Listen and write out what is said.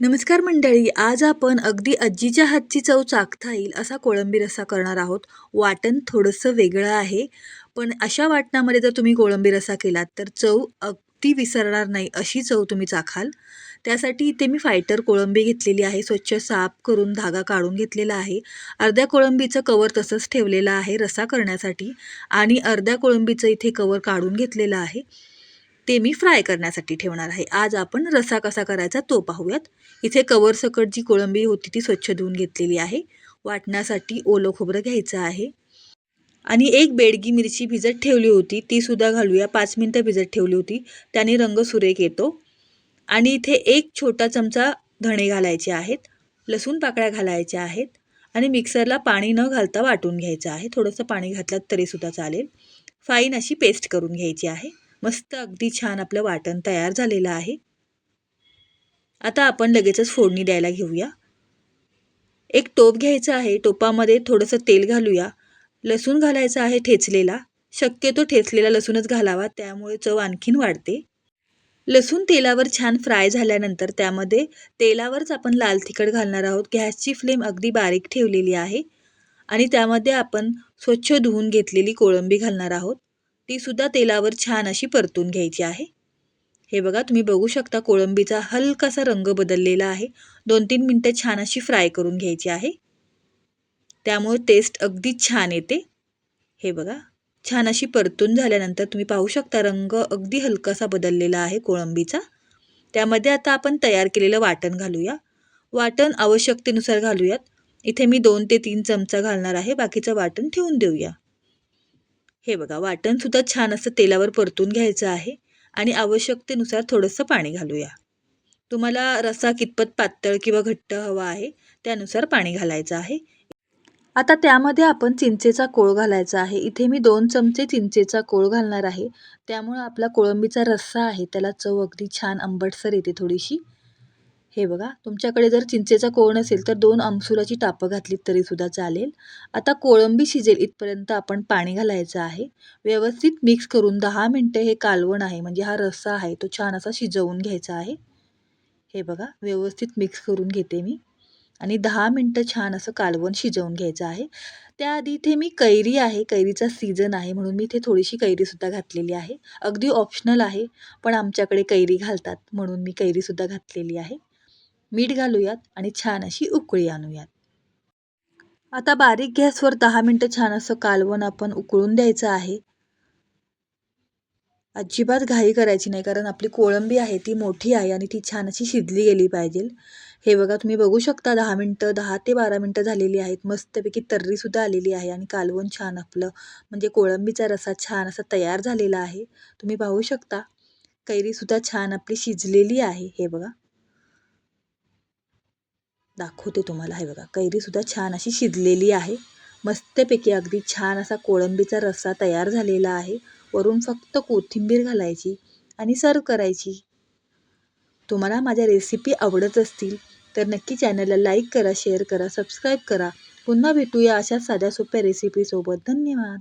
नमस्कार मंडळी आज आपण अगदी आजीच्या हातची चव चाखता येईल असा कोळंबी रस्सा करणार आहोत. वाटण थोडंसं वेगळं आहे पण अशा वाटणामध्ये जर तुम्ही कोळंबी रस्सा केलात तर चव अगदी विसरणार नाही अशी चव तुम्ही चाखाल. त्यासाठी इथे मी फायटर कोळंबी घेतलेली आहे स्वच्छ साफ करून धागा काढून घेतलेला आहे. अर्ध्या कोळंबीचं कवर तसंच ठेवलेलं आहे रसा करण्यासाठी आणि अर्ध्या कोळंबीचं इथे कवर काढून घेतलेलं आहे. ते मी फ्राय करण्यासाठी ठेवणार आहे. आज आपण रसा कसा करायचा तो पाहूयात. इथे कवर सकट जी कोळंबी होती ती स्वच्छ धुवून घेतलेली आहे. वाटण्यासाठी ओलं खोबरं घ्यायचं आहे. आणि एक बेडगी मिरची भिजत ठेवली होती. ती सुद्धा घालूया. पाच मिनटं भिजत ठेवली होती. त्याने रंग सुरेख येतो. आणि इथे एक छोटा चमचा धणे घालायचे आहेत. लसूण पाकळ्या घालायच्या आहेत. आणि मिक्सरला पाणी न घालता वाटून घ्यायचं आहे. थोडंसं पाणी घातलं तरीसुद्धा चालेल. फाईन अशी पेस्ट करून घ्यायची आहे. मस्त अगदी छान आपलं वाटण तयार झालेलं आहे. आता आपण लगेचच फोडणी द्यायला घेऊया. एक टोप घ्यायचा आहे टोपामध्ये थोडंसं तेल घालूया. लसूण घालायचा आहे ठेचलेला. शक्यतो ठेचलेला लसूणच घालावा त्यामुळे चव आणखीन वाढते. लसूण तेलावर छान फ्राय झाल्यानंतर त्यामध्ये तेलावरच आपण लाल तिखट घालणार आहोत. गॅसची फ्लेम अगदी बारीक ठेवलेली आहे. आणि त्यामध्ये आपण स्वच्छ धुवून घेतलेली कोळंबी घालणार आहोत. ती सुद्धा तेलावर छान अशी परतून घ्यायची आहे. हे बघा तुम्ही बघू शकता कोळंबीचा हलकासा रंग बदललेला आहे. दोन तीन मिनटं छान अशी फ्राय करून घ्यायची आहे. त्यामुळे टेस्ट अगदी छान येते. हे बघा छान अशी परतून झाल्यानंतर तुम्ही पाहू शकता रंग अगदी हलकासा बदललेला आहे कोळंबीचा. त्यामध्ये आता आपण तयार केलेलं वाटण घालूया. वाटण आवश्यकतेनुसार घालूयात. इथे मी दोन ते तीन चमचा घालणार आहे. बाकीचं वाटण ठेवून देऊया. हे बघा वाटणसुद्धा छान असं तेलावर परतून घ्यायचं आहे आणि आवश्यकतेनुसार थोडंसं पाणी घालूया. तुम्हाला रस्सा कितपत पातळ किंवा घट्ट हवा आहे त्यानुसार पाणी घालायचं आहे. आता त्यामध्ये आपण चिंचेचा कोळ घालायचा आहे. इथे मी दोन चमचे चिंचेचा कोळ घालणार आहे. त्यामुळं आपला कोळंबीचा रस्सा आहे त्याला चव अगदी छान आंबटसर येते थोडीशी. हे बघा तुमच्याकडे जर चिंचेचा कोळ नसेल तर दोन अंसुराची टापं घातलीत तरीसुद्धा चालेल. आता कोळंबी शिजेल इथपर्यंत आपण पाणी घालायचं आहे. व्यवस्थित मिक्स करून दहा मिनटं हे कालवण आहे म्हणजे हा रस्सा आहे तो छान असा शिजवून घ्यायचा आहे. हे बघा व्यवस्थित मिक्स करून घेते मी. आणि दहा मिनटं छान असं कालवण शिजवून घ्यायचं आहे. त्याआधी इथे मी कैरी आहे कैरीचा सीझन आहे म्हणून मी इथे थोडीशी कैरीसुद्धा घातलेली आहे. अगदी ऑप्शनल आहे पण आमच्याकडे कैरी घालतात म्हणून मी कैरीसुद्धा घातलेली आहे. मीठ घालूयात आणि छान अशी उकळी आणूयात. आता बारीक गॅसवर दहा मिनटं छान असं कालवण आपण उकळून द्यायचं आहे. अजिबात घाई करायची नाही कारण आपली कोळंबी आहे ती मोठी आहे आणि ती छान अशी शिजली गेली पाहिजे. हे बघा तुम्ही बघू शकता दहा मिनटं दहा ते बारा मिनटं झालेली आहेत. मस्तपैकी तर्रीसुद्धा आलेली आहे आणि कालवण छान आपलं म्हणजे कोळंबीचा रसा छान असा तयार झालेला आहे. तुम्ही पाहू शकता कैरीसुद्धा छान आपली शिजलेली आहे हे बघा. दाखवते तुम्हाला. हे बघा कैरीसुद्धा छान अशी शिजलेली आहे. मस्तपैकी अगदी छान असा कोळंबीचा रस्सा तयार झालेला आहे. वरून फक्त कोथिंबीर घालायची आणि सर्व करायची. तुम्हाला माझ्या रेसिपी आवडत असतील तर नक्की चॅनलला लाईक करा शेअर करा सबस्क्राईब करा. पुन्हा भेटूया अशा साध्या सोप्या रेसिपीसोबत धन्यवाद.